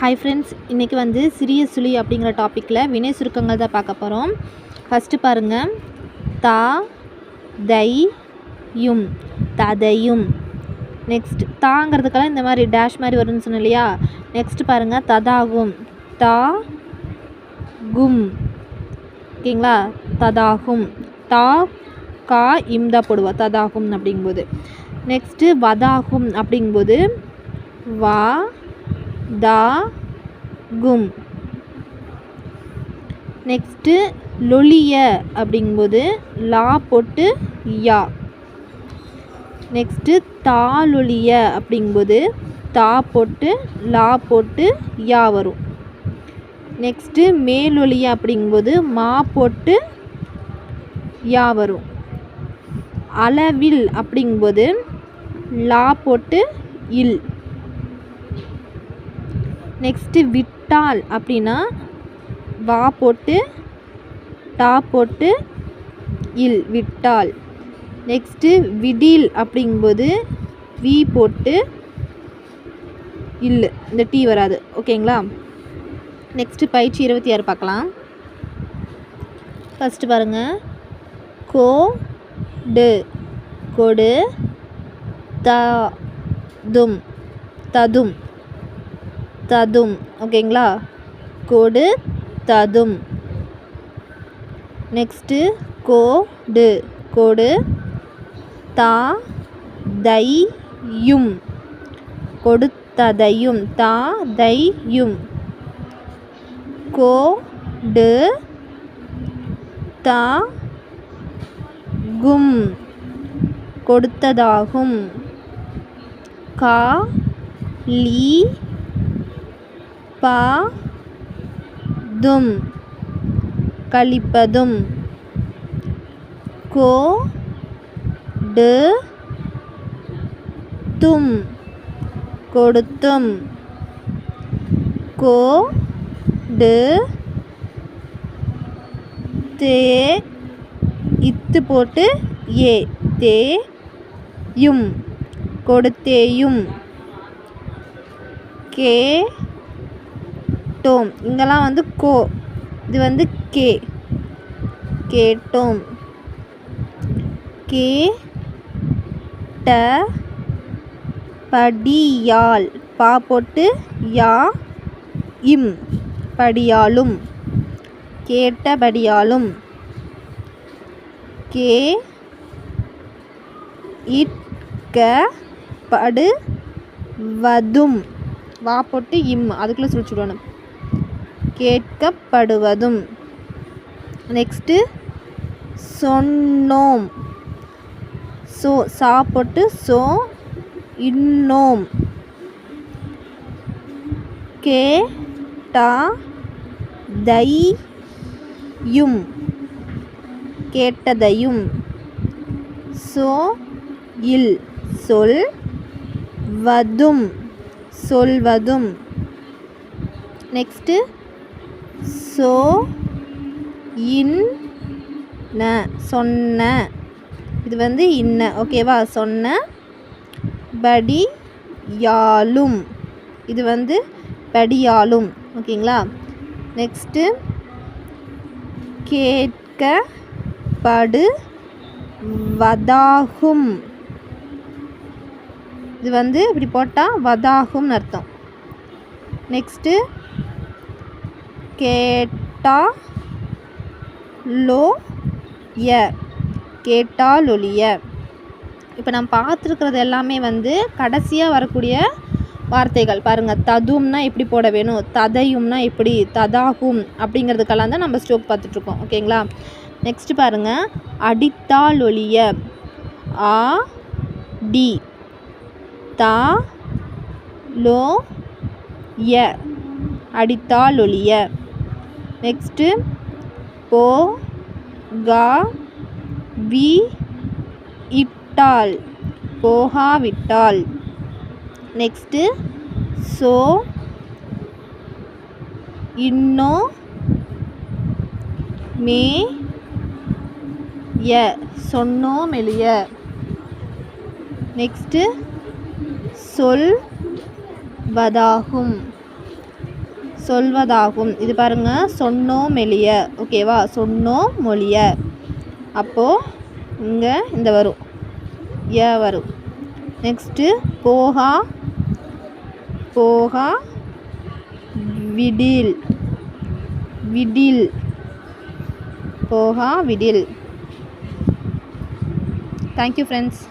Hi friends இன்றைக்கி வந்து சிறிய சுழி அப்படிங்கிற டாப்பிக்கில் வினை சுருக்கங்கள் தான் பார்க்க போகிறோம் ஃபஸ்ட்டு பாருங்கள் தா தை யும். ததையும். நெக்ஸ்ட் தாங்கிறதுக்கெல்லாம் இந்த மாதிரி டேஷ் மாதிரி வரும்னு சொன்னேன் இல்லையா? நெக்ஸ்ட் பாருங்கள் ததாகும். தா கும். ஓகேங்களா? ததாகும். தா கா இம் தான் போடுவா. ததாகும் அப்படிங்கும்போது. நெக்ஸ்ட்டு வதாகும் அப்படிங்கும்போது வா தா கும் நெக்ஸ்ட்டு லொலிய அப்படிங்கும்போது லா போட்டு யா. நெக்ஸ்ட்டு தாலொலிய அப்படிங்கும்போது தா போட்டு லா போட்டு யா வரும். நெக்ஸ்ட்டு மேலொலிய அப்படிங்கும்போது மா போட்டு யா வரும். அளவில் அப்படிங்கும்போது லா போட்டு இல். நெக்ஸ்ட்டு விட்டால் அப்படின்னா வா போட்டு டா போட்டு இல் விட்டால். நெக்ஸ்ட்டு விடில் அப்படிங்கும்போது வி போட்டு இல். இந்த டீ வராது. ஓகேங்களா? நெக்ஸ்ட்டு பயிற்சி இருபத்தி ஆறு பார்க்கலாம். ஃபஸ்ட்டு பாருங்கள் கோ டு கொடு. த தும் ததும். ததும். ஓகேங்களா? கொடு ததும். நெக்ஸ்ட்டு கோடு. கொடு தா தையும். கொடுத்ததையும் தா தையும். கோடு தா கும் கொடுத்ததாகும். கா லீ பா தும் கழிப்பதும் கோ டு தும் கொடுத்தும். கோ டு தே இத்து போட்டு ஏ தே யும் கொடுத்தேயும். கே டோம் இங்கெல்லாம் வந்து கோ. இது வந்து கே. கேட்டோம். கே ட படியால் பா போட்டு யா இம். படியாலும். கேட்டபடியாலும். கே. இட்க படு வதும் வா போட்டு இம். அதுக்குள்ளே சுழிச்சுடணும் கேட்கப்படுவதும். நெக்ஸ்ட்டு சொன்னோம். சோ சா போட்டு சோ இன்னோம். கே டா தை யும் கேட்டதையும். சோ இல் சொல் வதும் சொல்வதும். நெக்ஸ்ட்டு சோ இன் ந சொன்ன. இது வந்து இன்ன. ஓகேவா சொன்ன. படி யாலும் இது வந்து படியாலும் ஓகேங்களா நெக்ஸ்ட்டு கேட்க படு வதாகும் இது வந்து இப்படி போட்டால் வதாகும்னு அர்த்தம். நெக்ஸ்ட்டு கேட்டா லோ ய கேட்டாலொழிய. இப்போ நம்ம பார்த்துருக்கிறது எல்லாமே வந்து கடைசியாக வரக்கூடிய வார்த்தைகள். பாருங்கள் ததும்னா எப்படி போட வேணும்? ததையும்னா எப்படி? ததாகும் அப்படிங்கிறதுக்கெல்லாம் தான் நம்ம ஸ்டோக் பார்த்துட்ருக்கோம். ஓகேங்களா? நெக்ஸ்ட்டு பாருங்கள் அடித்தாலொழிய. ஆ டி. தா லோ ய அடித்தாலொழிய. நெக்ஸ்ட்டு போ கா வி இட்டால். போகாவிட்டால். நெக்ஸ்ட்டு சோ இன்னோ மே ய. சொன்னோம் எளிய நெக்ஸ்ட்டு சொல் வதாகும். சொல்வதாகும். இது பாருங்க சொன்னோம் மெலிய. ஓகேவா? சொன்னோ மொழிய. அப்போது இங்கே இந்த வரும். ஏ வரும். நெக்ஸ்ட்டு போகா. போகா விடில். விடில். போகா விடில். Thank you friends